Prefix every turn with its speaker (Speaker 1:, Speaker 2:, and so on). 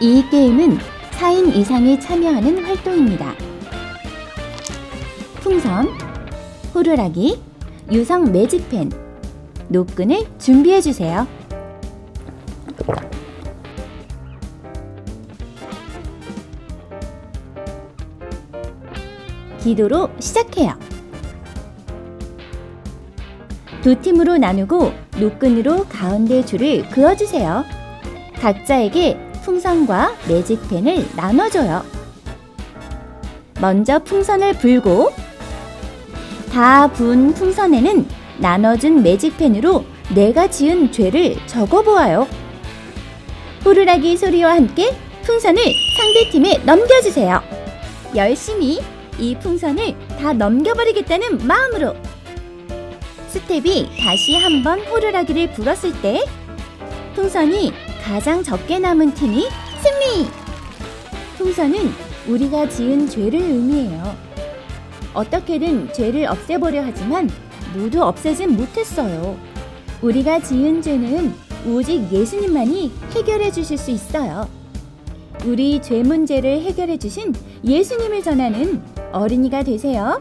Speaker 1: 이 게임은 4인 이상이 참여하는 활동입니다. 풍선, 호루라기, 유성 매직펜, 노끈을 준비해 주세요. 기도로 시작해요. 두 팀으로 나누고 노끈으로 가운데 줄을 그어주세요. 각자에게 풍선과 매직펜을 나눠줘요. 먼저 풍선을 불고 다 부은 풍선에는 나눠준 매직펜으로 내가 지은 죄를 적어보아요. 호루라기 소리와 함께 풍선을 상대팀에 넘겨주세요. 열심히 이 풍선을 다 넘겨버리겠다는 마음으로 스텝이 다시 한번 호루라기를 불었을 때 풍선이 가장 적게 남은 팀이 승리! 풍선은 우리가 지은 죄를 의미해요. 어떻게든 죄를 없애보려 하지만 모두 없애진 못했어요. 우리가 지은 죄는 오직 예수님만이 해결해 주실 수 있어요. 우리 죄 문제를 해결해 주신 예수님을 전하는 어린이가 되세요.